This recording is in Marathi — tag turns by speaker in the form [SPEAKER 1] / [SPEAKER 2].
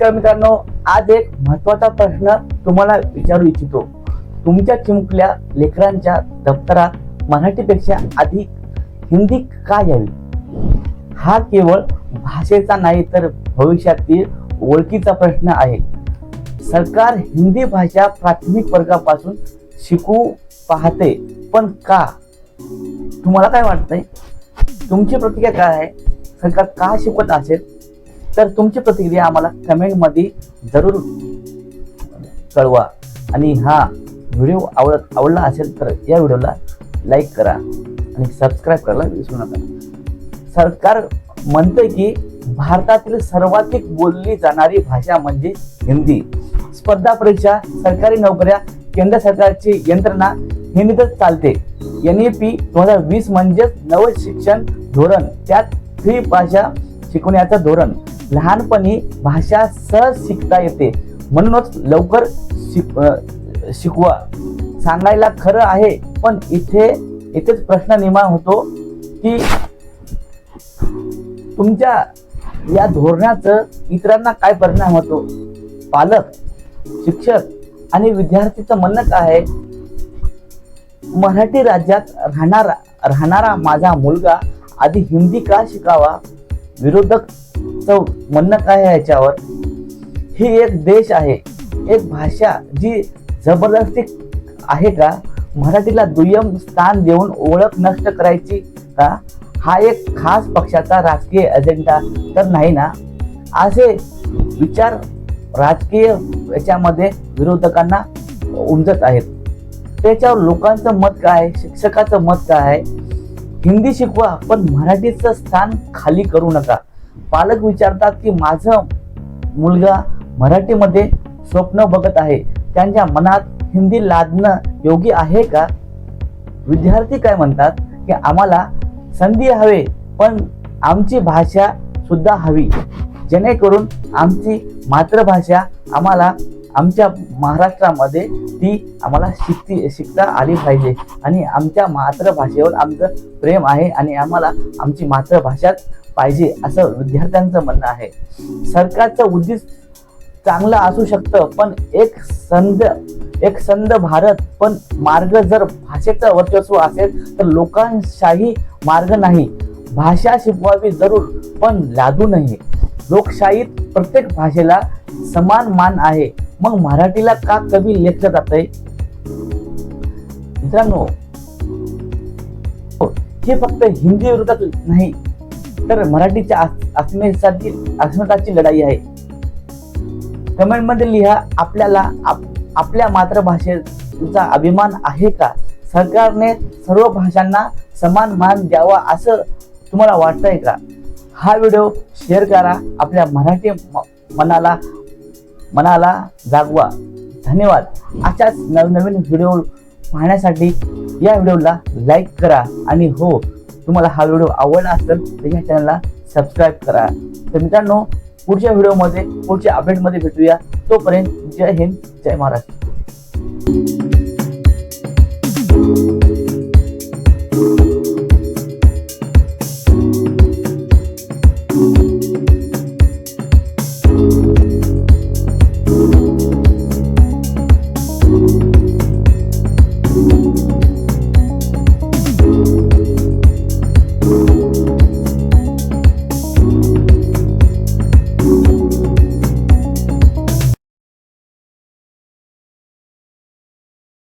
[SPEAKER 1] नमस्कार मित्रांनो आज एक महत्त्वाचा प्रश्न तुम्हाला विचारू इच्छितो. तुमच्या चिमुकल्या लेकरांच्या दप्तरात मराठीपेक्षा अधिक हिंदी का यावी? हा केवळ भाषेचा नाही तर भविष्यातील ओळखीचा प्रश्न आहे. सरकार हिंदी भाषा प्राथमिक वर्गापासून शिकू पाहते पण का? तुम्हाला काय वाटतंय? तुमची प्रतिक्रिया काय आहे? सरकार का शिकवत असेल? तर तुमची प्रतिक्रिया आम्हाला कमेंटमध्ये जरूर कळवा. आणि हा व्हिडिओ आवडत आवडला असेल तर या व्हिडिओला लाईक करा. आणि सबस्क्राईब करायला विसरू नका. सरकार म्हणते की भारतातील सर्वाधिक बोलली जाणारी भाषा म्हणजे हिंदी. स्पर्धा परीक्षा सरकारी नोकऱ्या केंद्र सरकारची यंत्रणा हिंदीतच चालते. एन ई पी दोन हजार वीस म्हणजेच नवं शिक्षण धोरण. त्यात फ्री भाषा शिकवण्याचं धोरण. लहानपणी भाषा सहज शिकता येते. म्हणूनच लवकर शिक शिकवा. सांगायला खरं आहे पण इथे इथेच प्रश्न निर्माण होतो की तुमच्या या धोरणाचं इतरांना काय परिणाम होतो? पालक शिक्षक आणि विद्यार्थीचं म्हणणं काय आहे? मराठी राज्यात राहणारा राहणारा माझा मुलगा आधी हिंदी का शिकावा? विरोधक म्हणणं काय आहे याच्यावर? ही एक देश आहे. एक भाषा जी जबरदस्ती आहे का? मराठीला दुय्यम स्थान देऊन ओळख नष्ट करायची का? हा एक खास पक्षाचा राजकीय एजेंडा तर नाही ना? असे विचार राजकीय याच्यामध्ये विरोधकांना उमजत आहेत. त्याच्यावर लोकांचं मत काय? आहे शिक्षकाचं मत काय? आहे हिंदी शिकवा पण मराठीचं स्थान खाली करू नका. पालक विचारतात की माझं मुलगा मराठीमध्ये स्वप्न बघत आहे. त्यांच्या मनात हिंदी लादणं योग्य आहे का? विद्यार्थी काय म्हणतात की आम्हाला संधी हवे पण आमची भाषा सुद्धा हवी. जेणेकरून आमची मातृभाषा आम्हाला आमच्या महाराष्ट्रामध्ये ती आम्हाला शिकती शिकता आली पाहिजे. आणि आमच्या मातृभाषेवर आमचं प्रेम आहे आणि आम्हाला आमची मातृभाषाच पाहिजे असं विद्यार्थ्यांचं म्हणणं आहे. सरकारचं उद्दिष्ट चांगलं असू शकतं पण एक संध एक संध भारत पण मार्ग जर भाषेचं वर्चस्व असेल तर लोकांशाही मार्ग नाही. भाषा शिकवावी जरूर पण लादू नये. लोकशाहीत प्रत्येक भाषेला समान मान आहे. मग मराठीला का कमी लेखलं जात आहे? मित्रांनो हे फक्त हिंदी विरोधात नाही तर मराठीच्या अस्मितेसाठी अस्मिताची लढाई आहे. कमेंटमध्ये लिहा आपल्याला आपल्या मातृभाषेचा अभिमान आहे का? सरकारने सर्व भाषांना समान मान द्यावा असं तुम्हाला वाटतंय का? हा व्हिडिओ शेअर करा आपल्या मराठी मनाला मनाला जागवा. धन्यवाद. अशाच नवनवीन व्हिडिओ पाहण्यासाठी या व्हिडिओला लाईक करा. आणि हो तुम्हाला हा व्हिडिओ आवडला असेल तर या चॅनलला सबस्क्राईब करा. तर मित्रांनो पुढच्या व्हिडिओमध्ये पुढच्या अपडेटमध्ये भेटूया. तोपर्यंत जय हिंद जय महाराष्ट्र.